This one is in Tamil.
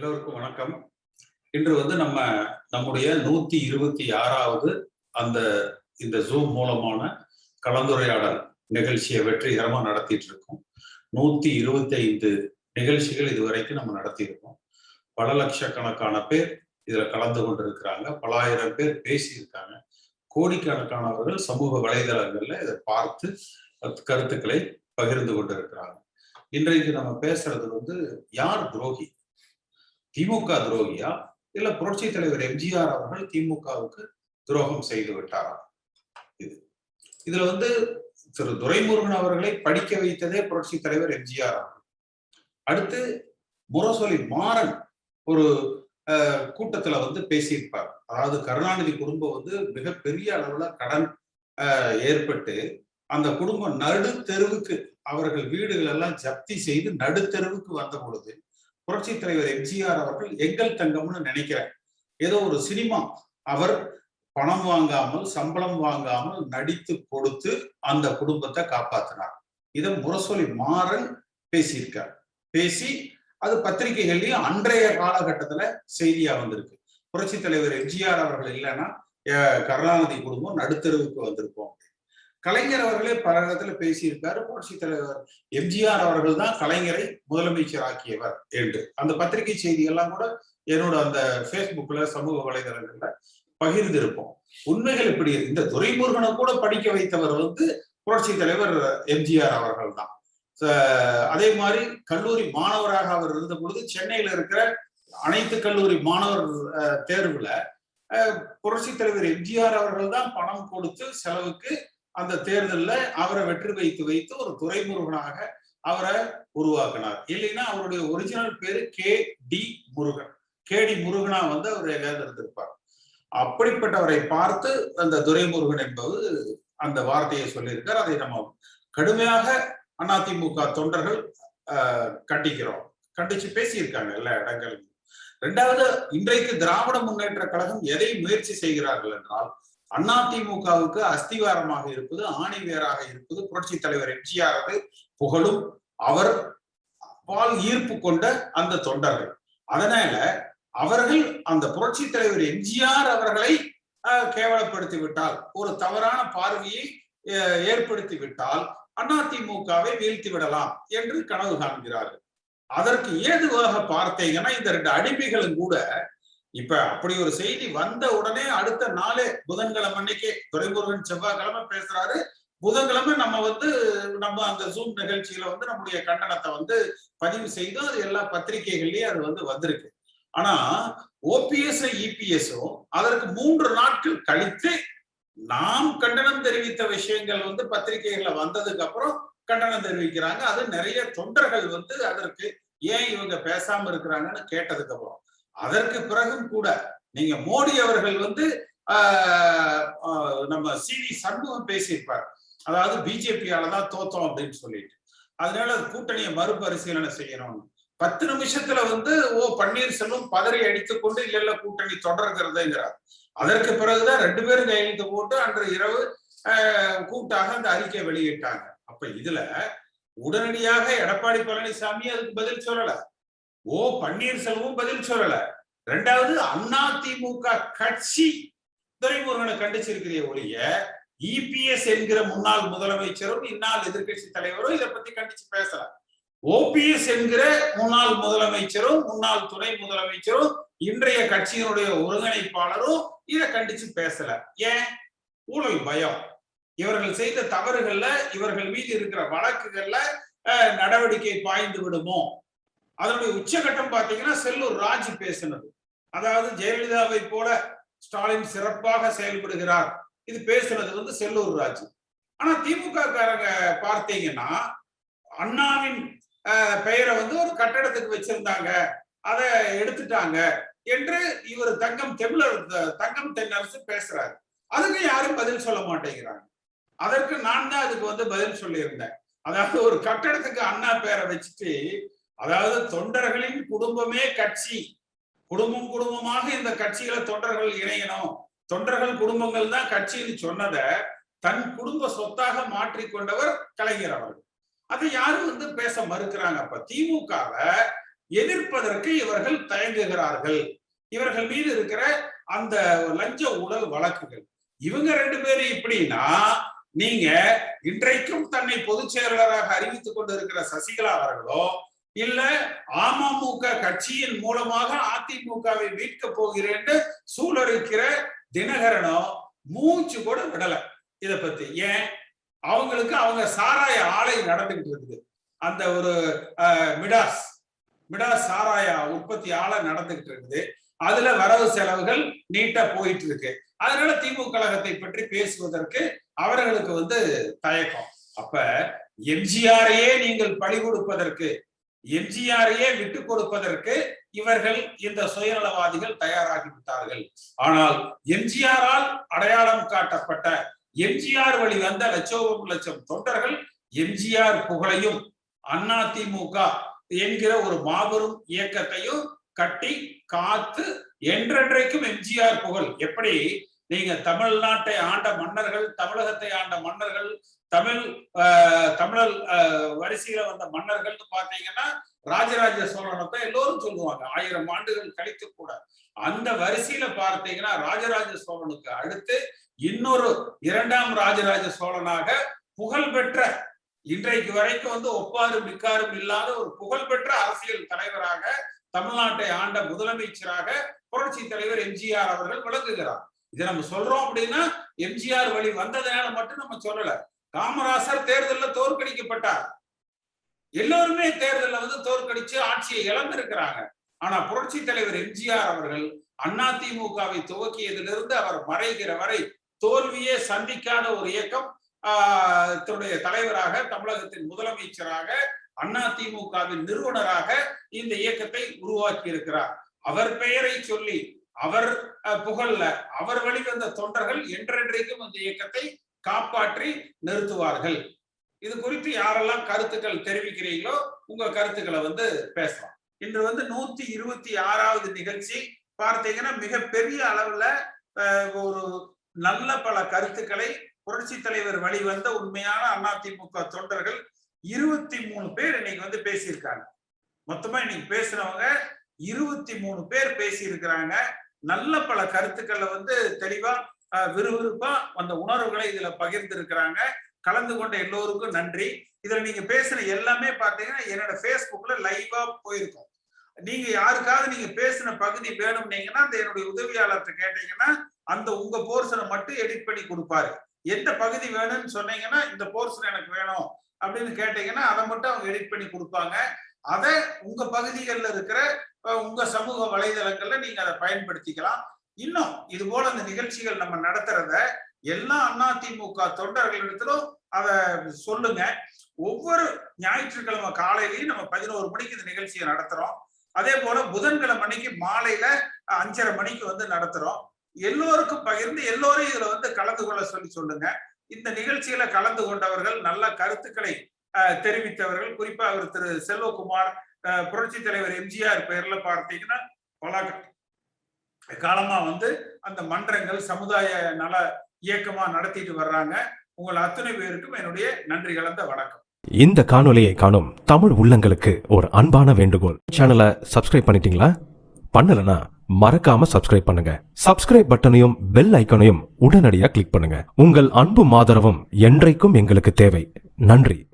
எல்லோருக்கும் வணக்கம். இன்று வந்து நம்ம நம்முடைய நூத்தி இருபத்தி ஆறாவது அந்த இந்த ஜூம் மூலமான கலந்துரையாடல் நிகழ்ச்சியை வெற்றிகரமா நடத்திட்டு இருக்கோம். நூத்தி இருபத்தி ஐந்து நிகழ்ச்சிகள் இதுவரைக்கும் நம்ம நடத்தியிருக்கோம். பல லட்சக்கணக்கான பேர் இதுல கலந்து கொண்டிருக்கிறாங்க. பல ஆயிரம் பேர் பேசியிருக்காங்க. கோடிக்கணக்கானவர்கள் சமூக வலைதளங்கள்ல இதை பார்த்து கருத்துக்களை பகிர்ந்து கொண்டிருக்கிறாங்க. இன்றைக்கு நம்ம பேசுறது வந்து யார் துரோகி? திமுக துரோகியா? இல்ல புரட்சி தலைவர் எம்ஜிஆர் அவர்கள் திமுகவுக்கு துரோகம் செய்து விட்டாரா? இது. இதுல வந்து திரு துரைமுருகன் அவர்களை படிக்க வைத்ததே புரட்சி தலைவர் எம்ஜிஆர் அவர்கள். அடுத்து முரசொலி மாறன் ஒரு கூட்டத்துல வந்து பேசியிருப்பார். அதாவது கருணாநிதி குடும்பம் வந்து மிகப்பெரிய அளவுல கடன் ஏற்பட்டு அந்த குடும்பம் நடு தெருவுக்கு அவர்கள் வீடுகள் எல்லாம் ஜப்தி செய்து நடுத்தெருவுக்கு வந்த பொழுது புரட்சி தலைவர் எம்ஜிஆர் அவர்கள் எங்கள் தங்கம்னு நினைக்கிறேன் ஏதோ ஒரு சினிமா அவர் பணம் வாங்காமல் சம்பளம் வாங்காமல் நடித்து கொடுத்து அந்த குடும்பத்தை காப்பாத்தினார். இதை முரசொலி மாறன் பேசியிருக்கார். பேசி அது பத்திரிகைகள்லயும் அன்றைய காலகட்டத்துல செய்தியா வந்திருக்கு. புரட்சி தலைவர் எம்ஜிஆர் அவர்கள் இல்லைன்னா கருணாநிதி குடும்பம் நடுத்தருவுக்கு வந்திருப்போம் கலைஞர் அவர்களே பல இடத்துல பேசியிருக்காரு. புரட்சி தலைவர் எம்ஜிஆர் அவர்கள் தான் கலைஞரை முதலமைச்சர் ஆக்கியவர் என்று. அந்த பத்திரிகை செய்தி எல்லாம் கூட என்னோட அந்த பேஸ்புக்ல சமூக வலைதளங்கள்ல பகிர்ந்திருப்போம். உண்மைகள் இப்படி இந்த துரைமுருகனை கூட படிக்க வைத்தவர் வந்து புரட்சி தலைவர் எம்ஜிஆர் அவர்கள் தான். அதே மாதிரி கல்லூரி மாணவராக அவர் இருந்த பொழுது சென்னையில இருக்கிற அனைத்து கல்லூரி மாணவர் தேர்வுல புரட்சி தலைவர் எம்ஜிஆர் அவர்கள் தான் பணம் கொடுத்து செலவுக்கு அந்த தேர்தலில் அவரை வெற்றி வைத்து வைத்து ஒரு துறைமுருகனாக அவரை உருவாக்கினார். இல்லைன்னா அவருடைய ஒரிஜினல் பேரு K T Murugan. K T முருகனா வந்து அவர் எங்கேயாவது இருந்திருப்பார் அப்படிப்பட்டவரை பார்த்து அந்த துரைமுருகன் என்பது அந்த வார்த்தையை சொல்லியிருக்கார். அதை நம்ம கடுமையாக அதிமுக தொண்டர்கள் கண்டிக்கிறோம். கண்டிச்சு பேசியிருக்காங்க எல்லா இடங்களிலும். ரெண்டாவது இன்றைக்கு திராவிட முன்னேற்ற கழகம் எதை முயற்சி செய்கிறார்கள் என்றால் அதிமுகவுக்கு அஸ்திவாரமாக இருப்பது ஆணிவேராக இருப்பது புரட்சி தலைவர் எம்ஜிஆரது புகழும் அவர் பால் ஈர்ப்பு கொண்ட அந்த தொண்டர்கள். அதனால அவர்கள் அந்த புரட்சி தலைவர் எம்ஜிஆர் அவர்களை கேவலப்படுத்தி விட்டால் ஒரு தவறான பார்வையை ஏற்படுத்தி விட்டால் அதிமுகவை வீழ்த்தி விடலாம் என்று கனவு காண்கிறார்கள். அதற்கு ஏதுவாக பார்த்தீங்கன்னா இந்த ரெண்டு அடிமைகளும் கூட இப்ப அப்படி ஒரு செய்தி வந்த உடனே அடுத்த நாளே புதன்கிழமை அன்னைக்கே துறைமுருகன் செவ்வாய்க்கிழமை பேசுறாரு. புதன்கிழமை நம்ம வந்து நம்ம அந்த ஜூம் நிகழ்ச்சியில வந்து நம்முடைய கண்டனத்தை வந்து பதிவு செய்தோம் அது எல்லா பத்திரிகைகள்லயும் அது வந்து வந்திருக்கு. ஆனா ஓபிஎஸ் இபிஎஸும் அதற்கு மூன்று நாட்கள் கழித்து நாம் கண்டனம் தெரிவித்த விஷயங்கள் வந்து பத்திரிகைகள்ல வந்ததுக்கு அப்புறம் கண்டனம் தெரிவிக்கிறாங்க. அது நிறைய தொண்டர்கள் வந்து அதற்கு ஏன் இவங்க பேசாம இருக்கிறாங்கன்னு கேட்டதுக்கு அப்புறம். அதற்கு பிறகும் கூட நீங்க மோடி அவர்கள் வந்து நம்ம சி வி சண்முகம் பேசியிருப்பார். அதாவது பிஜேபியால தான் தோத்தோம் அப்படின்னு சொல்லிட்டு. அதனால கூட்டணியை மறுபரிசீலனை செய்யணும்னு பத்து நிமிஷத்துல வந்து ஓ பன்னீர்செல்வம் பதறி அடித்துக்கொண்டு இல்ல இல்ல கூட்டணி தொடர்கிறதுங்கிறார். அதற்கு பிறகுதான் ரெண்டு பேரும் கையெழுத்து போட்டு அன்று இரவு கூட்டாக அந்த அறிக்கை வெளியிட்டாங்க. அப்ப இதுல உடனடியாக எடப்பாடி பழனிசாமி அதுக்கு பதில் சொல்லல. ஓ பன்னீர்செல்வம் பதில் சொல்லல. ரெண்டாவது அண்ணா திமுக கட்சி துரைமுருகனை கண்டிச்சிருக்கிறே ஒழிய இபிஎஸ் என்கிற முன்னாள் முதலமைச்சரும் இந்நாள் எதிர்கட்சி தலைவரும் இதை பத்தி கண்டிச்சு பேசல. ஓபிஎஸ் என்கிற முன்னாள் முதலமைச்சரும் முன்னாள் துணை முதலமைச்சரும் இன்றைய கட்சியினுடைய ஒருங்கிணைப்பாளரும் இதை கண்டிச்சு பேசல. ஏன்? ஊழல் பயம். இவர்கள் செய்த தவறுகள்ல இவர்கள் மீது இருக்கிற வழக்குகள்ல நடவடிக்கை பாய்ந்து விடுமோ? அதனுடைய உச்சகட்டம் பாத்தீங்கன்னா செல்லூர் ராஜ் பேசினது. அதாவது ஜெயலலிதாவை போல ஸ்டாலின் சிறப்பாக செயல்படுகிறார். இது பேசுனது வந்து செல்லூர் ராஜ். ஆனா திமுக காரங்க பார்த்தீங்கன்னா அண்ணாவின் பெயரை வந்து ஒரு கட்டடத்துக்கு வச்சிருந்தாங்க. அதை எடுத்துட்டாங்க என்று இவர் தங்கம் தமிழர் தங்கம் தென்னரசு பேசுறாரு. அதுக்கு யாரும் பதில் சொல்ல மாட்டேங்கிறாங்க. அதற்கு நான் தான் அதுக்கு வந்து பதில் சொல்லியிருந்தேன். அதாவது ஒரு கட்டடத்துக்கு அண்ணா பேரை வச்சுட்டு அதாவது தொண்டர்களின் குடும்பமே கட்சி. குடும்பம் குடும்பமாக இந்த கட்சிகளை தொண்டர்கள் இணையணும். தொண்டர்கள் குடும்பங்கள் தான் கட்சின்னு சொன்னதை தன் குடும்ப சொத்தாக மாற்றிக்கொண்டவர் கலைஞர் அவர்கள். அதை யாரும் வந்து பேச மறுக்கிறாங்க. அப்ப திமுகவை எதிர்ப்பதற்கு இவர்கள் தயங்குகிறார்கள். இவர்கள் மீது இருக்கிற அந்த லஞ்ச ஊழல் வழக்குகள். இவங்க ரெண்டு பேரும் இப்படின்னா நீங்க இன்றைக்கும் தன்னை பொதுச் செயலாளராக அறிவித்துக் கொண்டிருக்கிற சசிகலா அவர்களோ இல்ல அமமுக கட்சியின் மூலமாக அதிமுகவை மீட்க போகிறேன் சூழலிக்கிற தினகரனோ மூச்சு கூட விடல. இத பத்தி ஏன்? அவங்களுக்கு அவங்க சாராய ஆலை நடந்துகிட்டு இருக்குது. அந்த ஒரு அஹ், மிடாஸ் மிடாஸ் சாராய உற்பத்தி ஆலை நடந்துகிட்டு இருக்குது. அதுல வரவு செலவுகள் நீட்டா போயிட்டு இருக்கு. அதனால திமுக கழகத்தை பற்றி பேசுவதற்கு அவர்களுக்கு வந்து தயக்கம். அப்ப எம்ஜிஆரையே நீங்கள் பழி கொடுப்பதற்கு எம்ஜிஆரையே விட்டு கொடுப்பதற்கு இவர்கள் இந்த சுயநலவாதிகள் தயாராகி விட்டார்கள் ஆனால் எம்ஜிஆரால் அடையாளம் காட்டப்பட்ட எம்ஜிஆர் வழி வந்த லட்சோபம் லட்சம் தொண்டர்கள் எம்ஜிஆர் புகழையும் அதிமுக என்கிற ஒரு மாபெரும் இயக்கத்தையும் கட்டி காத்து என்றென்றைக்கும் எம்ஜிஆர் புகழ். எப்படி? நீங்க தமிழ்நாட்டை ஆண்ட மன்னர்கள் தமிழகத்தை ஆண்ட மன்னர்கள் தமிழ் ஆஹ், தமிழர் வரிசையில வந்த மன்னர்கள்னு பாத்தீங்கன்னா ராஜராஜ சோழனை தான் எல்லோரும் சொல்லுவாங்க. ஆயிரம் ஆண்டுகள் கழித்து கூட. அந்த வரிசையில பார்த்தீங்கன்னா ராஜராஜ சோழனுக்கு அடுத்து இன்னொரு இரண்டாம் ராஜராஜ சோழனாக புகழ்பெற்ற இன்றைக்கு வரைக்கும் வந்து ஒப்பாரும் மிக்காரும் இல்லாத ஒரு புகழ்பெற்ற அரசியல் தலைவராக தமிழ்நாட்டை ஆண்ட முதலமைச்சராக புரட்சி தலைவர் எம்ஜிஆர் அவர்கள் விளங்குகிறார். இதை நம்ம சொல்றோம் அப்படின்னா எம்ஜிஆர் வழி வந்ததுனால மட்டும் நம்ம சொல்லல. காமராசர் தேர்தலில் தோற்கடிக்கப்பட்டார். எல்லோருமே தேர்தலில் வந்து தோற்கடிச்சு ஆட்சியை இழந்திருக்கிறாங்க. ஆனா புரட்சி தலைவர் எம்ஜிஆர் அவர்கள் அதிமுகவை துவக்கியதிலிருந்து அவர் மறைகிற வரை தோல்வியே சந்திக்காத ஒரு இயக்கம் ஆஹ் தன்னுடைய தலைவராக தமிழகத்தின் முதலமைச்சராக அதிமுகவின் நிறுவனராக இந்த இயக்கத்தை உருவாக்கி இருக்கிறார் அவர் பெயரை சொல்லி அவர் புகழ்ல அவர் வழிவந்த தொண்டர்கள் என்றென்றைக்கும் அந்த இயக்கத்தை காப்பாற்றி நிறுத்துவார்கள். இது குறித்து யாரெல்லாம் கருத்துக்கள் தெரிவிக்கிறீங்களோ உங்க கருத்துக்களை வந்து பேசலாம். இன்று வந்து நூத்தி இருபத்தி ஆறாவது நிகழ்ச்சி. பார்த்தீங்கன்னா மிகப்பெரிய அளவுல ஒரு நல்ல பல கருத்துக்களை புரட்சி தலைவர் வழிவந்த உண்மையான அதிமுக தொண்டர்கள் இருபத்தி மூணு பேர் இன்னைக்கு வந்து பேசியிருக்காங்க. மொத்தமா இன்னைக்கு பேசுனவங்க இருபத்தி மூணு பேர் பேசியிருக்கிறாங்க. நல்ல பல கருத்துக்களை வந்து தெளிவா விறுவிறுப்பா அந்த உணர்வுகளை இதுல பகிர்ந்து இருக்கிறாங்க கலந்து கொண்ட எல்லோருக்கும் நன்றி. இதுல நீங்க பேசின எல்லாமே பாத்தீங்கன்னா என்னோட பேஸ்புக்ல லைவா போயிருக்கும். நீங்க யாருக்காவது நீங்க பேசின பகுதி வேணும்னீங்கன்னா அந்த என்னுடைய உதவியாளர்கிட்ட கேட்டீங்கன்னா அந்த உங்க போர்ஷனை மட்டும் எடிட் பண்ணி கொடுப்பாரு. எந்த பகுதி வேணும்னு சொன்னீங்கன்னா இந்த போர்ஷன் எனக்கு வேணும் அப்படின்னு கேட்டீங்கன்னா அதை மட்டும் அவங்க எடிட் பண்ணி கொடுப்பாங்க. அதை உங்க பகுதிகளில் இருக்கிற உங்க சமூக வலைதளங்கள்ல நீங்க அதை பயன்படுத்திக்கலாம். இன்னும் இது போல அந்த நிகழ்ச்சிகள் நம்ம நடத்துறத எல்லா அதிமுக தொண்டர்களிடத்திலும் அதை சொல்லுங்க. ஒவ்வொரு ஞாயிற்றுக்கிழமை காலையிலையும் நம்ம பதினோரு மணிக்கு இந்த நிகழ்ச்சியை நடத்துறோம். அதே போல புதன்கிழமை மணிக்கு மாலையில அஞ்சரை மணிக்கு வந்து நடத்துறோம். எல்லோருக்கும் பகிர்ந்து எல்லோரும் இதுல வந்து கலந்து கொள்ள சொல்லி சொல்லுங்க. இந்த நிகழ்ச்சியில கலந்து கொண்டவர்கள் நல்ல கருத்துக்களை அஹ், தெரிவித்தவர்கள். குறிப்பா அவர் திரு செல்வகுமார் புரட்சி தலைவர் எம்ஜிஆர் பெயர்ல பார்த்தீங்கன்னா பல காலமா வந்து அந்த மன்றங்கள் சமுதாய நல இயக்கமா நடத்திட்டு வர்றாங்க. உங்கள் அத்தனை பேருக்கும் என்னுடைய நன்றி கலந்த வணக்கம். இந்த காணொலியை காணும் தமிழ் உள்ளங்களுக்கு ஒரு அன்பான வேண்டுகோள். சேனலை சப்ஸ்கிரைப் பண்ணிட்டீங்களா? பண்ணலனா மறக்காம சப்ஸ்கிரைப் பண்ணுங்க. சப்ஸ்கிரைப் பட்டனையும் பெல் ஐக்கனையும் உடனடியாக கிளிக் பண்ணுங்க. உங்கள் அன்பும் ஆதரவும் என்றைக்கும் எங்களுக்கு தேவை. நன்றி.